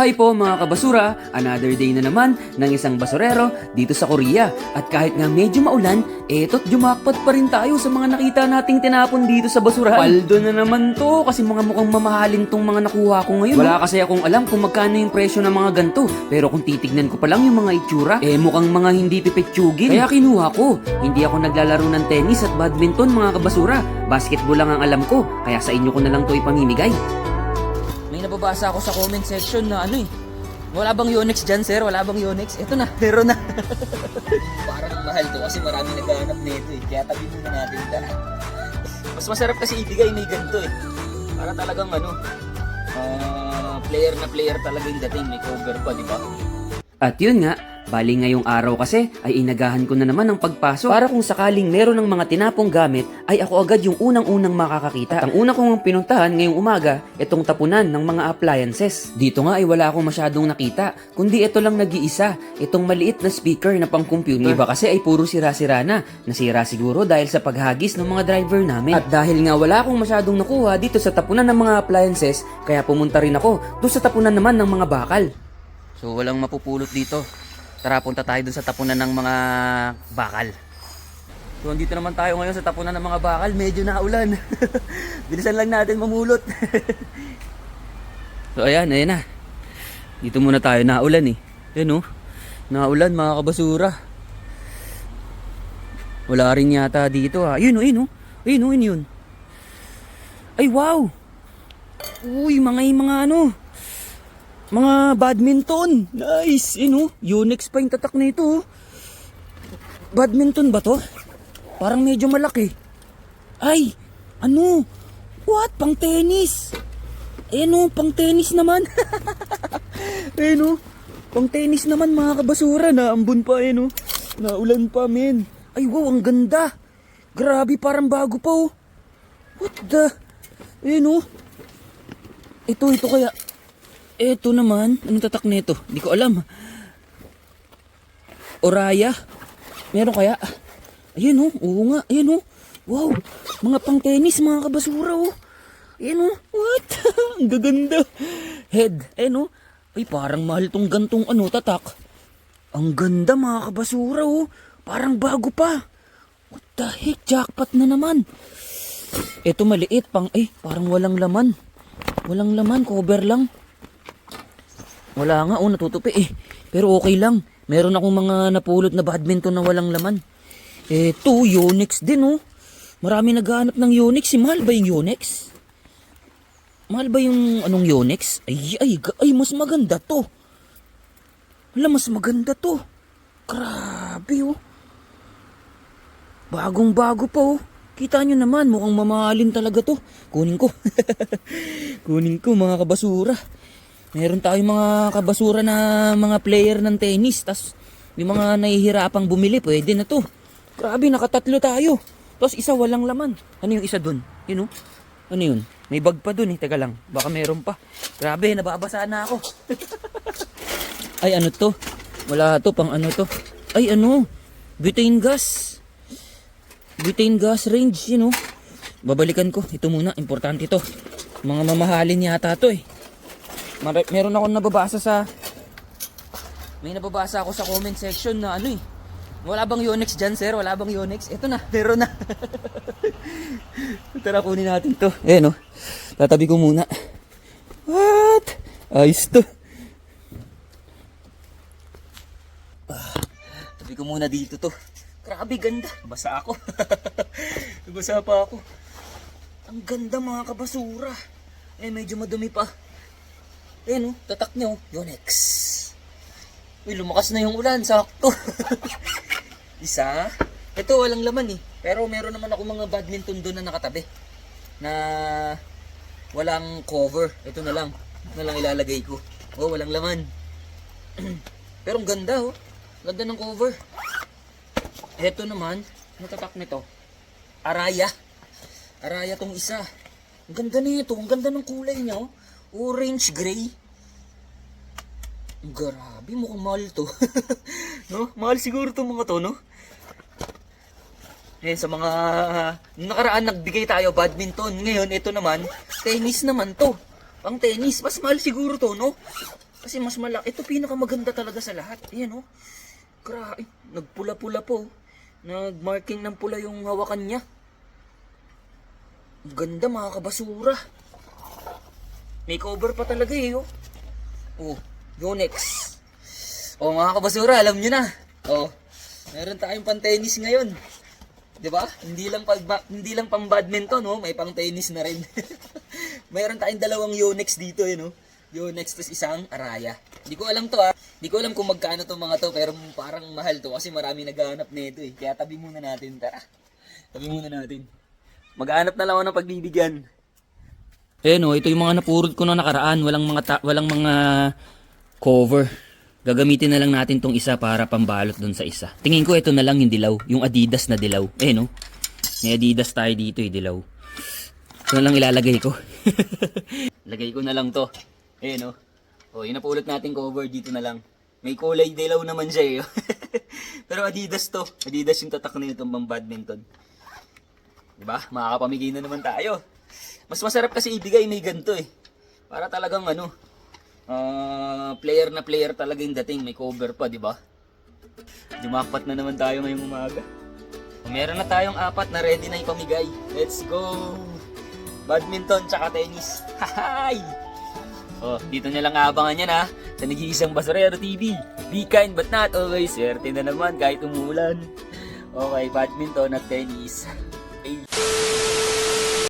Hi po mga kabasura, another day na naman ng isang basurero dito sa Korea. At kahit nga medyo maulan, eto't jumakpat pa rin tayo sa mga nakita nating tinapon dito sa basurahan. Paldo na naman to kasi mga mukhang mamahalin tong mga nakuha ko ngayon. Wala kasi akong alam kung magkano yung presyo ng mga ganto. Pero kung titignan ko pa lang yung mga itsura, eh mukhang mga hindi pipitsugin. Kaya kinuha ko. Hindi ako naglalaro ng tennis at badminton mga kabasura. Basketball lang ang alam ko, kaya sa inyo ko na lang to ipamimigay. Nababasa ako sa comment section na ano eh. Wala bang Yonex dyan, sir? Wala bang Yonex? Ito na, meron na. Parang mahal to kasi marami naghahanap nito eh. Kaya tabi muna natin lahat. Mas masarap kasi ibigay may ganito eh. Para talagang ano, ah, player na player talaga yung dating. May cover pa, di ba? At yun nga, bali ngayong araw kasi ay inagahan ko na naman ang pagpasok para kung sakaling meron ng mga tinapong gamit ay ako agad yung unang-unang makakakita. At ang una kong pinuntahan ngayong umaga, itong tapunan ng mga appliances. Dito nga ay wala akong masyadong nakita, kundi ito lang nag-iisa, itong maliit na speaker na pang computer. Iba kasi ay puro sira-sira na. Nasira siguro dahil sa paghagis ng mga driver namin. At dahil nga wala akong masyadong nakuha dito sa tapunan ng mga appliances, kaya pumunta rin ako doon sa tapunan naman ng mga bakal. So walang mapupulot dito. Tara, punta tayo dun sa tapunan ng mga bakal. So andito naman tayo ngayon sa tapunan ng mga bakal. Medyo naulan. Bilisan lang natin mamulot. so ayan, ayan na. Dito muna tayo. Naulan eh. Ayan oh. Naulan mga kabasura. Wala rin yata dito ha. Ayun oh, ayun oh. Ayun oh, yun. Ay wow! Uy, mga mga ano. Mga badminton. Nice. Yun oh. Unix pa yung tatak nito oh. Badminton ba to? Parang medyo malaki. Ay, ano? What? Pang tennis. Ayan oh, pang tennis naman. Ayan oh. Pang tennis naman mga kabasura. Naambun pa ayan oh. Naulan pa men. Ay wow, ang ganda. Grabe, parang bago pa oh. What the? Ayan oh. Ito, ito kaya. Ito naman, anong tatak nito? Hindi ko alam. Oraya? Meron kaya? Ayan oh, oo nga, ayan oh. Wow, mga pang tennis, mga kabasura oh. Ayan oh, what? Ang gaganda. Head, ayan oh. Ay, parang mahal tong gantong ano, tatak. Ang ganda mga kabasura oh. Parang bago pa. What the heck, jackpot na naman. Ito maliit pang, eh, parang walang laman. Walang laman, cover lang. Wala nga, oh, natutupi eh. Pero okay lang. Meron akong mga napulot na badminton na walang laman. Eto, Yonex din oh. Marami naghahanap ng Yonex. Si mahal ba yung Yonex? Mahal ba yung anong Yonex? Ay, ay, ay, mas maganda to. Wala, mas maganda to. Grabe oh. Bagong bago pa oh. Kita nyo naman, mukhang mamahalin talaga to. Kunin ko. Kunin ko mga kabasura. Meron tayong mga kabasura na mga player ng tennis. tas yung mga nahihirapang bumili, pwede na to. Grabe, nakatatlo tayo. Tapos isa walang laman. Ano yung isa dun? Yun oh. Ano yun? May bag pa dun eh. Teka lang. Baka meron pa. Grabe, nababasa na ako. Ay, ano to? Wala to, pang ano to? Ay, ano? Butane gas. Butane gas range, you know. Babalikan ko. Ito muna, importante to. Mga mamahalin yata to eh. Mar- meron akong nababasa sa... May nababasa ako sa comment section na ano eh. Wala bang Yonex dyan, sir? Wala bang Yonex? Ito na, meron na. Tara, kunin natin to. Eh, no? Tatabi ko muna. What? Ayos to. Ah, tabi ko muna dito to. Grabe, ganda. Basa ako. Basa pa ako. Ang ganda mga kabasura. Eh, medyo madumi pa. Eh, no? Tatak nyo. Yonex. Uy, lumakas na yung ulan. Sakto. Isa. Ito, walang laman eh. Pero meron naman ako mga badminton doon na nakatabi. Na walang cover. Ito na lang. Na lang ilalagay ko. Oh, walang laman. Pero ang ganda oh. Ganda ng cover. Ito naman, natatak nito. Araya. Araya tong isa. Ang ganda nito. Ang ganda ng kulay niya oh. Orange gray. Grabe, mukhang mahal to. no? Mahal siguro to mga to, no? Eh, sa mga nakaraan nagbigay tayo badminton. Ngayon, ito naman, tennis naman to. Pang tennis, mas mahal siguro to, no? Kasi mas malaki. Ito pinakamaganda talaga sa lahat. Ayan oh. Grabe. Nagpula-pula po. Nagmarking ng pula yung hawakan niya. Ganda mga kabasura. May cover pa talaga eh oh. Oh, Yonex. Oh mga kabasura, alam nyo na. Oh, meron tayong pan-tennis ngayon. 'Di ba? Hindi lang pag hindi lang pang badminton, no? May pang tennis na rin. meron tayong dalawang Yonex dito, eh, no? Yonex tas isang Araya. Hindi ko alam to ah. Hindi ko alam kung magkano tong mga to, pero parang mahal to kasi marami naghahanap nito eh. Kaya tabi muna natin, tara. Tabi muna natin. Maghanap na lang ako ng pagbibigyan. Eh no, ito yung mga napurot ko na nakaraan. Walang mga walang mga cover. Gagamitin na lang natin tong isa para pambalot dun sa isa. Tingin ko ito na lang yung dilaw. Yung Adidas na dilaw. Eh no. May Adidas tayo dito eh, dilaw. Ito na lang ilalagay ko. Lagay ko na lang to. Eh no. Oh, yun napulot natin cover dito na lang. May kulay dilaw naman siya eh. Pero Adidas to. Adidas yung tatak na itong pang badminton. Diba? Makakapamigay na naman tayo. Mas masarap kasi ibigay may ganito eh. Para talagang ano, ah, player na player talaga yung dating. May cover pa, di ba? Jumakpat na naman tayo ngayong umaga. Meron na tayong apat na ready na ipamigay. Let's go! Badminton tsaka tennis. Hahay! Oh, dito nyo lang abangan yan ha. Sa nag-iisang Basurero TV. Be kind but not always. Swerte na naman kahit umulan. Okay, badminton at tennis. Okay.